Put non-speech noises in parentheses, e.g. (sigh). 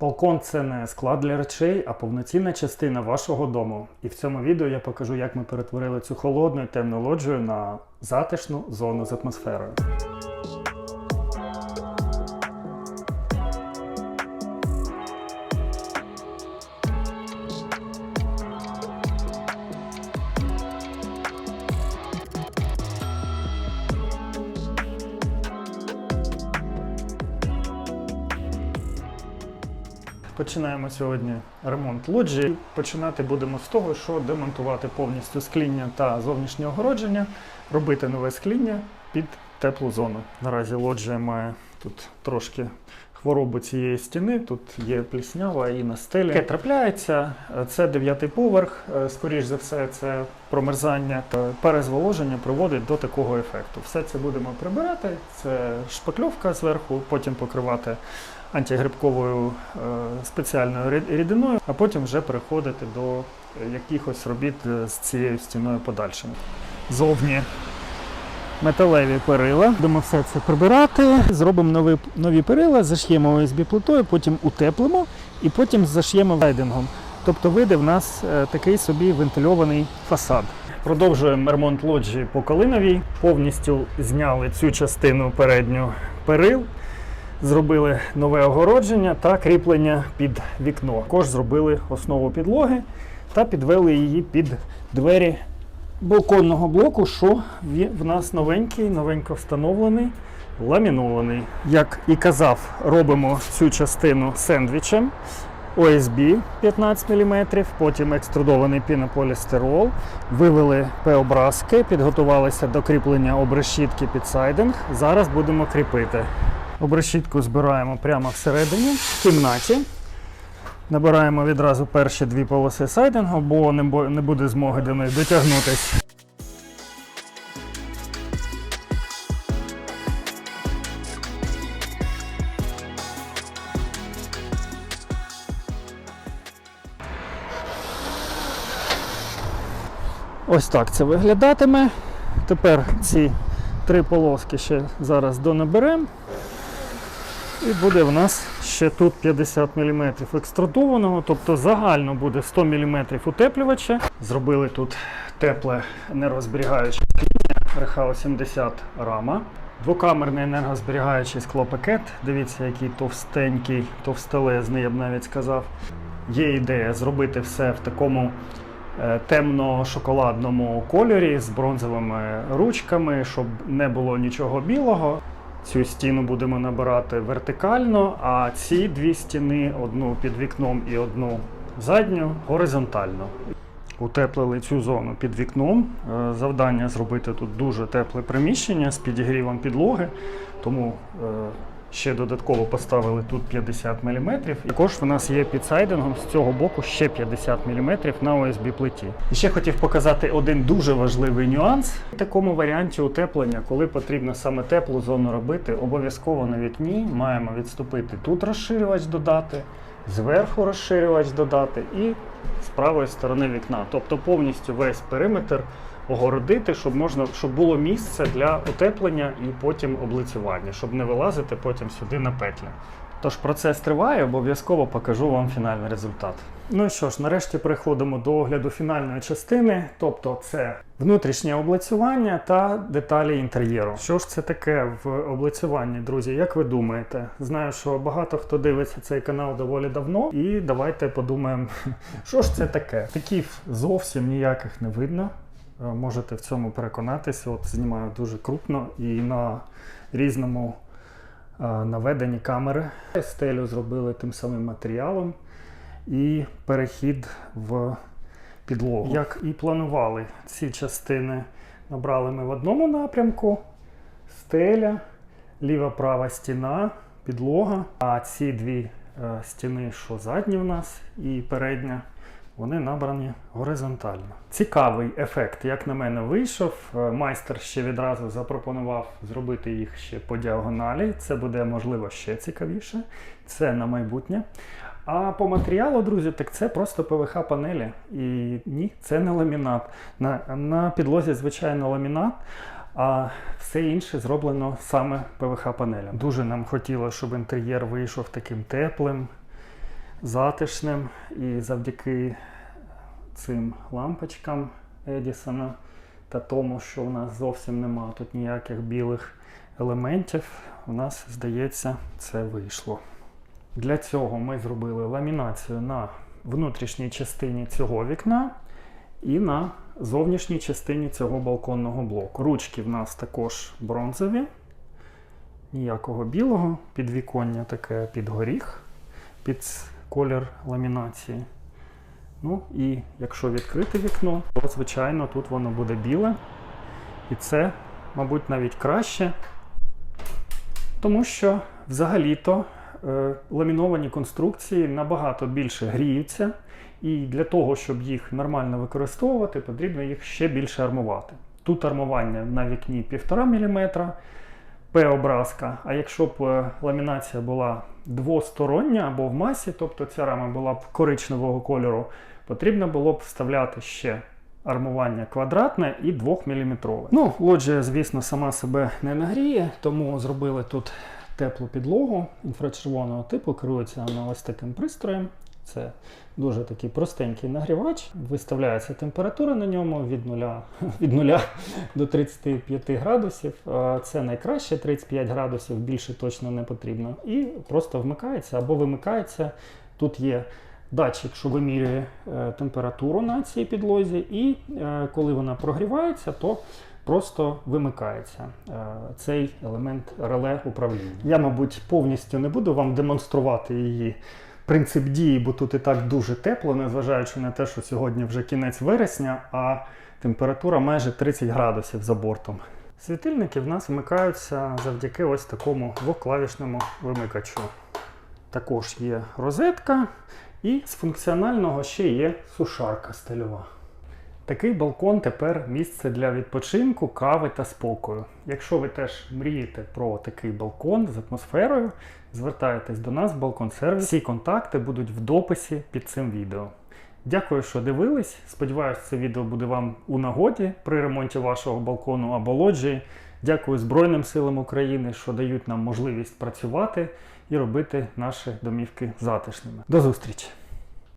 Балкон це не склад для речей, а повноцінна частина вашого дому. І в цьому відео я покажу, як ми перетворили цю холодну і темну лоджію на затишну зону з атмосферою. Починаємо сьогодні ремонт лоджії. Починати будемо з того, що демонтувати повністю скління та зовнішнє огородження, робити нове скління під теплу зону. Наразі лоджія має тут трошки хворобу цієї стіни, тут є пліснява і на стелі. Таке трапляється. Це дев'ятий поверх. Е, Скоріш за все, це промерзання перезволоження приводить до такого ефекту. Все це будемо прибирати. Це шпакльовка зверху, потім покривати антигрибковою е, спеціальною рідиною, а потім вже переходити до якихось робіт е, з цією стіною подальшими. Зовні металеві перила. Будемо все це прибирати. Зробимо нові, нові перила, заш'ємо ОСБ плитою, потім утеплимо і потім заш'ємо сайдингом. Тобто вийде в нас е, такий собі вентильований фасад. Продовжуємо ремонт лоджії по Калиновій. Повністю зняли цю частину передню перил. Зробили нове огородження та кріплення під вікно. Також зробили основу підлоги та підвели її під двері балконного блоку, що в нас новенький, новенько встановлений, ламінований. Як і казав, робимо цю частину сендвічем. ОСБ 15 мм, потім екструдований пінополістирол, вивели П-образки, підготувалися до кріплення обрешітки під сайдинг. Зараз будемо кріпити. Обрешітку збираємо прямо всередині, в кімнаті. Набираємо відразу перші дві полоси сайдингу, бо не буде змоги до них дотягнутись. Ось так це виглядатиме. Тепер ці три полоски ще зараз донаберемо. І буде в нас ще тут 50 мм екструдованого, тобто загально буде 100 мм утеплювача. Зробили тут тепле нерозберігаюче скління Рехау 70 рама. Двокамерний енергозберігаючий склопакет. Дивіться, який товстенький, товстелезний, я б навіть сказав. Є ідея зробити все в такому е, темно-шоколадному кольорі з бронзовими ручками, щоб не було нічого білого. Цю стіну будемо набирати вертикально, а ці дві стіни, одну під вікном і одну задню, горизонтально. Утеплили цю зону під вікном. Е, Завдання зробити тут дуже тепле приміщення з підігрівом підлоги, тому е, ще додатково поставили тут 50 мм. Також в нас є під сайдингом з цього боку ще 50 мм на ОСБ плиті. І ще хотів показати один дуже важливий нюанс. В такому варіанті утеплення, коли потрібно саме теплу зону робити, обов'язково на вікні маємо відступити тут розширювач додати, зверху розширювач додати і з правої сторони вікна. Тобто повністю весь периметр огородити, щоб можна, щоб було місце для утеплення і потім облицювання, щоб не вилазити потім сюди на петлі. Тож процес триває, обов'язково покажу вам фінальний результат. Ну і що ж, нарешті переходимо до огляду фінальної частини, тобто це внутрішнє облицювання та деталі інтер'єру. Що ж це таке в облицюванні, друзі? Як ви думаєте? Знаю, що багато хто дивиться цей канал доволі давно, і давайте подумаємо, (laughs) що ж це таке. Таких зовсім ніяких не видно. Е, Можете в цьому переконатися. От знімаю дуже крупно і на різному е, наведенні камери. Стелю зробили тим самим матеріалом і перехід в підлогу. Як і планували, ці частини набрали ми в одному напрямку: стеля, ліва права стіна, підлога. А ці дві е, стіни, що задні в нас, і передня, вони набрані горизонтально. Цікавий ефект, як на мене, вийшов. Е, Майстер ще відразу запропонував зробити їх ще по діагоналі. Це буде можливо ще цікавіше. Це на майбутнє. А по матеріалу, друзі, так це просто ПВХ панелі. І ні, це не ламінат. На, на підлозі, звичайно, ламінат. А все інше зроблено саме ПВХ панелям. Дуже нам хотілося, щоб інтер'єр вийшов таким теплим, затишним і завдяки цим лампочкам Едісона та тому, що у нас зовсім нема тут ніяких білих елементів, у нас, здається, це вийшло. Для цього ми зробили ламінацію на внутрішній частині цього вікна і на зовнішній частині цього балконного блоку. Ручки в нас також бронзові, ніякого білого, підвіконня таке під горіх, під колір ламінації. Ну і якщо відкрити вікно, то звичайно тут воно буде біле. І це, мабуть, навіть краще, тому що взагалі-то е, ламіновані конструкції набагато більше гріються, і для того, щоб їх нормально використовувати, потрібно їх ще більше армувати. Тут армування на вікні 1,5 мм, П-образка. А якщо б е, ламінація була двостороння або в масі, тобто ця рама була б коричневого кольору, потрібно було б вставляти ще армування квадратне і 2-мм. Ну, лоджія, звісно, сама себе не нагріє, тому зробили тут теплу підлогу інфрачервоного типу, керується ось таким пристроєм. Це дуже такий простенький нагрівач. Виставляється температура на ньому від 0, (laughs) від 0 до 35 градусів. Це найкраще 35 градусів, більше точно не потрібно. І просто вмикається або вимикається. Тут є датчик, що вимірює е, температуру на цій підлозі, і е, коли вона прогрівається, то просто вимикається е, цей елемент реле управління. Я, мабуть, повністю не буду вам демонструвати її принцип дії, бо тут і так дуже тепло, незважаючи на те, що сьогодні вже кінець вересня, а температура майже 30 градусів за бортом. Світильники в нас вмикаються завдяки ось такому двоклавішному вимикачу. Також є розетка, і з функціонального ще є сушарка стильова. Такий балкон тепер місце для відпочинку, кави та спокою. Якщо ви теж мрієте про такий балкон з атмосферою, звертайтесь до нас в балкон сервіс. Всі контакти будуть в дописі під цим відео. Дякую, що дивились. Сподіваюсь, це відео буде вам у нагоді при ремонті вашого балкону або лоджії. Дякую Збройним силам України, що дають нам можливість працювати і робити наші домівки затишними. До зустрічі!